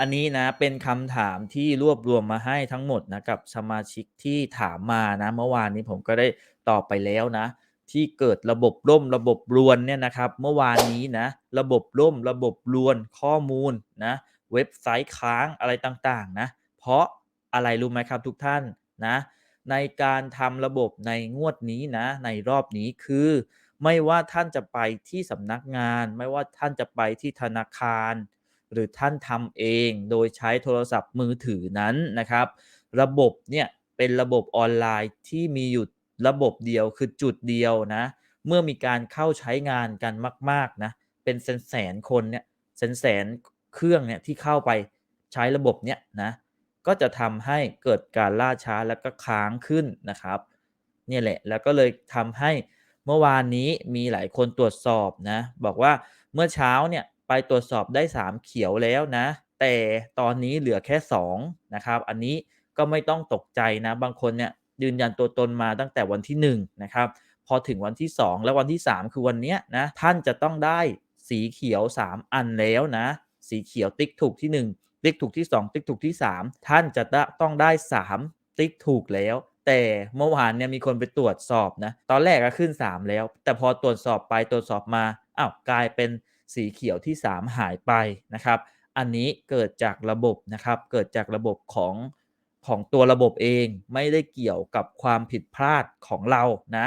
อันนี้นะเป็นคำถามที่รวบรวมมาให้ทั้งหมดนะกับสมาชิกที่ถามมานะเมื่อวานนี้ผมก็ได้ตอบไปแล้วนะ ที่เกิดระบบล่มระบบรวนเนี่ยนะครับ เมื่อวานนี้นะระบบล่มระบบรวนข้อมูลนะเว็บไซต์ค้างอะไรต่างๆนะเพราะอะไรรู้ไหมครับทุกท่านนะในการทำระบบในงวดนี้นะในรอบนี้คือ ไม่ว่าท่านจะไปที่สำนักงาน ไม่ว่าท่านจะไปที่ธนาคาร หรือท่านทำเองโดยใช้โทรศัพท์มือถือนั้นนะครับ ระบบเนี่ยเป็นระบบออนไลน์ที่มีอยู่ระบบเดียวคือจุดเดียวนะ เมื่อมีการเข้าใช้งานกันมากๆนะเป็นแสนคนเนี่ยแสนเครื่องเนี่ยที่เข้าไปใช้ระบบเนี่ยนะก็จะทำให้เกิดการล่าช้าแล้วก็ค้างขึ้นนะครับเนี่ยแหละแล้วก็เลยทำให้เมื่อวานนี้มีหลายคนตรวจสอบนะบอกว่าเมื่อเช้าเนี่ย ไปตรวจสอบได้ 3 เขียวแล้วนะ แต่ตอนนี้เหลือแค่ 2 นะครับ อันนี้ก็ไม่ต้องตกใจนะ บางคนเนี่ยยืนยันตัวตนมาตั้งแต่วันที่ 1 นะครับ พอถึงวันที่ 2 และวันที่ 3 คือวันเนี้ยนะ ท่านจะต้องได้สีเขียว 3 อันแล้วนะ สีเขียวติ๊กถูกที่ 1 ติ๊กถูกที่ 2 ติ๊กถูกที่ 3 ท่านจะต้องได้ 3 ติ๊กถูกแล้วแต่เมื่อวานเนี่ยมีคนไปตรวจสอบนะ ตอนแรกก็ขึ้น 3 แล้ว แต่พอตรวจสอบไปตรวจสอบมาอ้าวกลายเป็น สีเขียวที่ 3 หายไปนะครับ อันนี้เกิดจากระบบนะครับ เกิดจากระบบของของตัวระบบเองไม่ได้เกี่ยวกับความผิดพลาดของเรานะ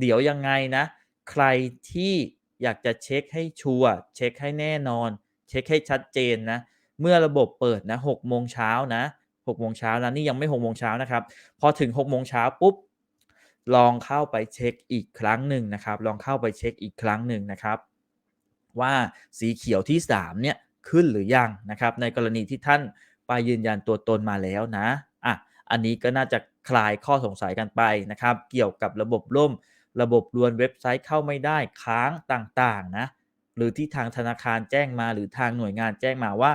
เดี๋ยวยังไงนะ ใครที่อยากจะเช็คให้ชัวร์เช็คให้แน่นอน เช็คให้ชัดเจนนะ เมื่อระบบเปิดนะ6โมงเช้านะ6โมงเช้านะนี่ยังไม่6โมงเช้านะครับ พอถึง6โมงเช้าปุ๊บลองเข้าไปเช็คอีกครั้งหนึ่งนะครับ ลองเข้าไปเช็คอีกครั้งหนึ่งนะครับ ว่าสีเขียวที่ 3 เนี่ยขึ้นหรือยังนะครับ ในกรณีที่ท่านไปยืนยันตัวตนมาแล้วนะอะอันนี้ก็น่าจะคลายข้อสงสัยกันไปนะครับ เกี่ยวกับระบบล่ม ระบบรวนเว็บไซต์เข้าไม่ได้ค้างต่างๆนะหรือที่ทางธนาคารแจ้งมาหรือทางหน่วยงานแจ้งมาว่า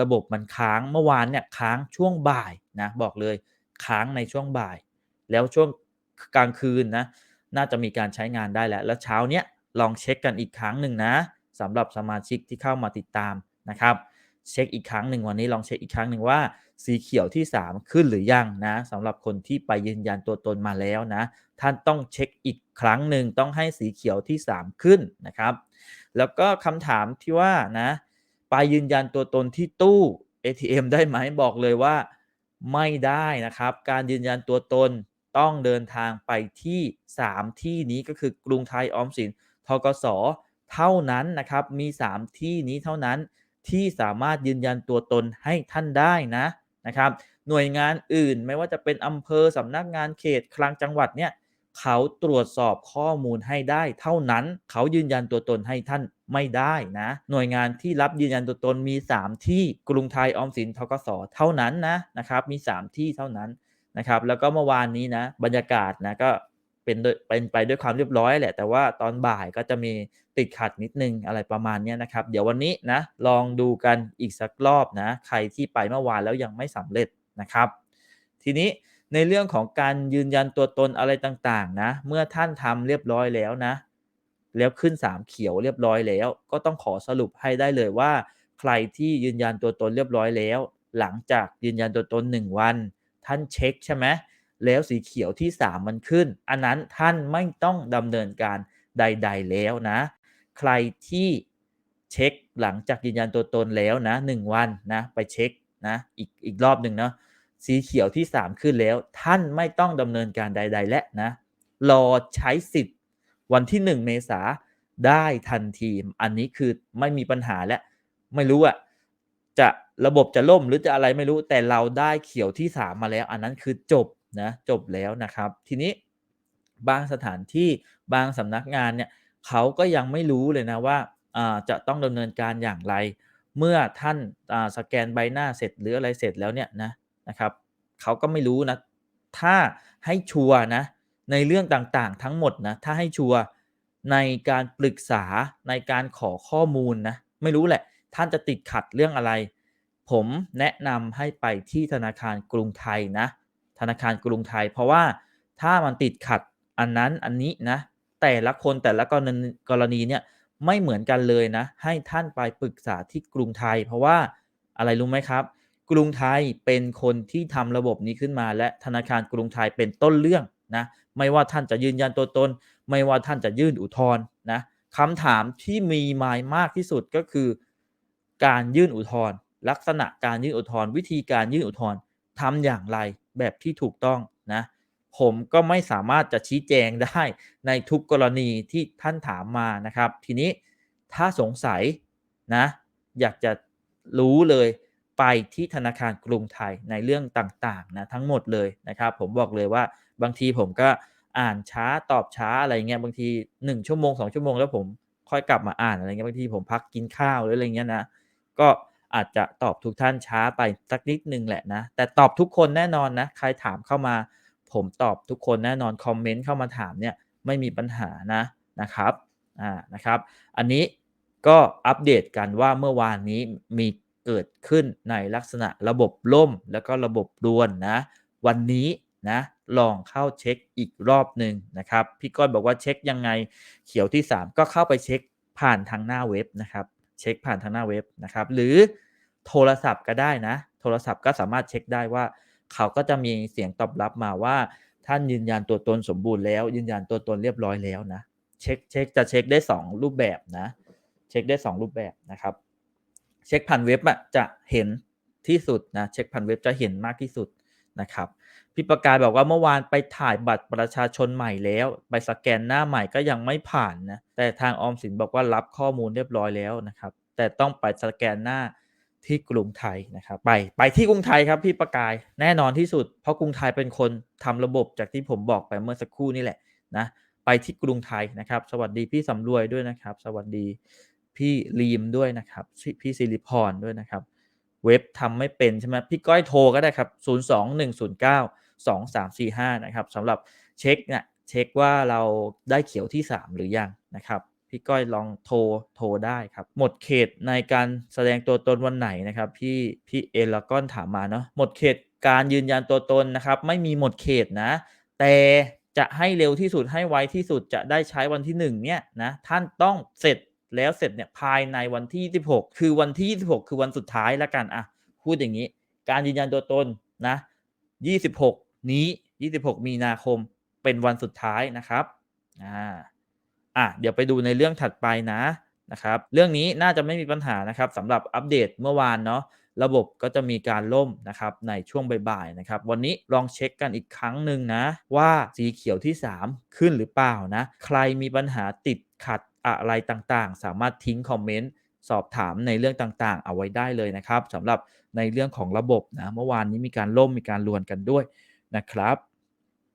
ระบบมันค้างเมื่อวานเนี่ยค้างช่วงบ่ายนะบอกเลยค้างในช่วงบ่าย แล้วช่วงกลางคืนนะน่าจะมีการใช้งานได้แล้วแล้วเช้าเนี้ยลองเช็คกันอีกครั้งหนึ่งนะ สำหรับสมาชิกที่เข้ามาติดตามนะครับเช็คอีกครั้งหนึ่งวันนี้ลองเช็คอีกครั้งหนึ่งว่าสีเขียวที่ 3 ขึ้นหรือยังนะสำหรับคนที่ไปยืนยันตัวตนมาแล้วนะ ท่านต้องเช็คอีกครั้งหนึ่งต้องให้สีเขียวที่ 3 ขึ้นนะครับ แล้วก็คำถามที่ว่านะไปยืนยันตัวตนที่ตู้ ATM ได้ไหมบอกเลยว่าไม่ได้นะครับ การยืนยันตัวตนต้องเดินทางไปที่ 3 ที่นี้ก็คือกรุงไทยออมสินทกส เท่านั้นนะครับ มี 3 ที่นี้เท่านั้นที่สามารถยืนยันตัวตนให้ท่านได้นะนะครับ หน่วยงานอื่นไม่ว่าจะเป็นอำเภอสำนักงานเขตคลังจังหวัดเนี่ยเขาตรวจสอบข้อมูลให้ได้ เท่านั้นเขายืนยันตัวตนให้ท่านไม่ได้นะ หน่วยงานที่รับยืนยันตัวตนมี 3 ที่กรุงไทยออมสินทกสเท่านั้นนะนะครับ มี 3 ที่เท่านั้นนะครับ แล้วก็เมื่อวานนี้นะบรรยากาศนะก็ เป็นเป็นไปด้วยความเรียบร้อยแหละ แต่ว่าตอนบ่ายก็จะมีติดขัดนิดนึงอะไรประมาณนี้นะครับ เดี๋ยววันนี้นะลองดูกันอีกสักรอบนะ ใครที่ไปเมื่อวานแล้วยังไม่สำเร็จนะครับ ทีนี้ในเรื่องของการยืนยันตัวตนอะไรต่างๆ นะ เมื่อท่านทำเรียบร้อยแล้วนะ แล้วขึ้น 3 เขียวเรียบร้อยแล้ว ก็ต้องขอสรุปให้ได้เลยว่า ใครที่ยืนยันตัวตนเรียบร้อยแล้ว หลังจากยืนยันตัวตน 1 วัน ท่านเช็คใช่ไหม แล้วสีเขียวที่ 3 มันขึ้น อันนั้นท่านไม่ต้องดำเนินการใด ๆ แล้วนะ ใครที่เช็คหลังจากยืนยันตัวตนแล้วนะ 1 วันนะไปเช็คนะอีกอีกรอบหนึ่งเนาะสีเขียวที่ 3 ขึ้นแล้ว ท่านไม่ต้องดำเนินการใด ๆ และนะ รอใช้สิทธิ์วันที่ 1 เมษาได้ทันที อันนี้คือไม่มีปัญหาและไม่รู้อะจะระบบจะล่มหรือจะอะไรไม่รู้แต่เราได้เขียวที่ 3 มาแล้ว อันนั้นคือจบ นะจบแล้วนะครับ ทีนี้บางสถานที่บางสำนักงานเนี่ยเขาก็ยังไม่รู้เลยนะว่าจะต้องดำเนินการอย่างไร เมื่อท่านสแกนใบหน้าเสร็จหรืออะไรเสร็จแล้วเนี่ยนะนะครับเขาก็ไม่รู้นะถ้าให้ชัวนะในเรื่องต่างๆ ทั้งหมดนะถ้าให้ชัวในการปรึกษาในการขอข้อมูลนะไม่รู้แหละ ท่านจะติดขัดเรื่องอะไร ผมแนะนำให้ไปที่ธนาคารกรุงไทยนะ ธนาคารกรุงไทย เพราะว่าถ้ามันติดขัดอันนั้นอันนี้นะ แต่ละคนแต่ละกรณีกรณีเนี่ยไม่เหมือนกันเลยนะ ให้ท่านไปปรึกษาที่กรุงไทย เพราะว่าอะไรรู้ไหมครับ กรุงไทยเป็นคนที่ทำระบบนี้ขึ้นมา และธนาคารกรุงไทยเป็นต้นเรื่องนะ ไม่ว่าท่านจะยืนยันตัวตน ไม่ว่าท่านจะยื่นอุทธรณ์นะคำถามที่มีมายมากที่สุดก็คือ การยื่นอุทธรณ์ลักษณะการยื่นอุทธรณ์วิธีการยื่นอุทธรณ์ ทำอย่างไรแบบที่ถูกต้องนะผมก็ไม่สามารถจะชี้แจงได้ในทุกกรณีที่ท่านถามมานะครับ ทีนี้ถ้าสงสัยนะอยากจะรู้เลยไปที่ธนาคารกรุงไทยในเรื่องต่างๆนะทั้งหมดเลยนะครับ ผมบอกเลยว่าบางทีผมก็อ่านช้าตอบช้าอะไรเงี้ยบางที 1 ชั่วโมง 2 ชั่วโมงแล้วผมค่อยกลับมาอ่านอะไรเงี้ยบางทีผมพักกินข้าวหรืออะไรเงี้ยนะก็ อาจจะตอบทุกท่านช้าไปสักนิดนึงแหละนะ แต่ตอบทุกคนแน่นอนนะ ใครถามเข้ามา ผมตอบทุกคนแน่นอน คอมเมนต์เข้ามาถามเนี่ยไม่มีปัญหานะนะครับอ่านะครับ อันนี้ก็อัปเดตกันว่าเมื่อวานนี้มีเกิดขึ้นในลักษณะระบบล่มแล้วก็ระบบรวนนะ วันนี้นะลองเข้าเช็คอีกรอบหนึ่งนะครับ พี่ก้อยบอกว่าเช็คยังไงเขียวที่ 3 ก็เข้าไปเช็คผ่านทางหน้าเว็บนะครับ เช็คผ่านทางหน้าเว็บนะครับ หรือโทรศัพท์ก็ได้นะ โทรศัพท์ก็สามารถเช็คได้ว่า เขาก็จะมีเสียงตอบรับมาว่า ท่านยืนยันตัวตนสมบูรณ์แล้ว ยืนยันตัวตนเรียบร้อยแล้วนะ เช็คเช็คจะเช็คได้ 2 รูปแบบนะ เช็คได้ 2 รูปแบบนะครับ เช็คผ่านเว็บอะจะเห็นที่สุดนะ เช็คผ่านเว็บจะเห็นมากที่สุดนะครับ พี่ประกายบอกว่าเมื่อวานไปถ่ายบัตรประชาชนใหม่แล้ว ไปสแกนหน้าใหม่ก็ยังไม่ผ่านนะ แต่ทางออมสินบอกว่ารับข้อมูลเรียบร้อยแล้วนะครับ แต่ต้องไปสแกนหน้าที่กรุงไทยนะครับไปไปที่กรุงไทยครับพี่ประกายแน่นอนที่สุด เพราะกรุงไทยเป็นคนทำระบบจากที่ผมบอกไปเมื่อสักครู่นี่แหละนะไปที่กรุงไทยนะครับ สวัสดีพี่สำรวยด้วยนะครับ สวัสดีพี่ลีมด้วยนะครับ พี่สิริพรด้วยนะครับ เว็บทำไม่เป็นใช่ไหมพี่ก้อยโทรก็ได้ครับ 2 3 4 5นะครับสำหรับเช็คเนี่ยเช็คว่าเราได้เขียวที่ 3 หรือยังนะครับพี่ก้อยลองโทรโทรได้ครับ หมดเขตในการแสดงตัวตนวันไหนนะครับ พี่พี่เอลก้อนถามมาเนาะหมดเขตการยืนยันตัวตนนะครับ ไม่มีหมดเขตนะ แต่จะให้เร็วที่สุดให้ไวที่สุดจะได้ใช้วันที่1เนี่ยนะท่านต้องเสร็จแล้วเสร็จเนี่ยภายในวันที่ 26 คือวันที่ 26 คือวันสุดท้ายแล้วกันอะพูดอย่างนี้ การยืนยันตัวตนนะ 26 นี้ 26 มีนาคมเป็นวันสุดท้ายนะครับอ่าอะเดี๋ยวไปดูในเรื่องถัดไปนะนะครับเรื่องนี้น่าจะไม่มีปัญหานะครับสำหรับอัปเดตเมื่อวานเนาะระบบก็จะมีการล่มนะครับในช่วงบ่ายๆนะครับวันนี้ลองเช็คกันอีกครั้งหนึ่งนะ ว่าสีเขียวที่ 3 ขึ้นหรือเปล่านะ ใครมีปัญหาติดขัดอะไรต่างๆ สามารถทิ้งคอมเมนต์สอบถามในเรื่องต่างๆ เอาไว้ได้เลยนะครับสำหรับในเรื่องของระบบนะเมื่อวานนี้มีการล่มมีการลวนกันด้วย นะครับ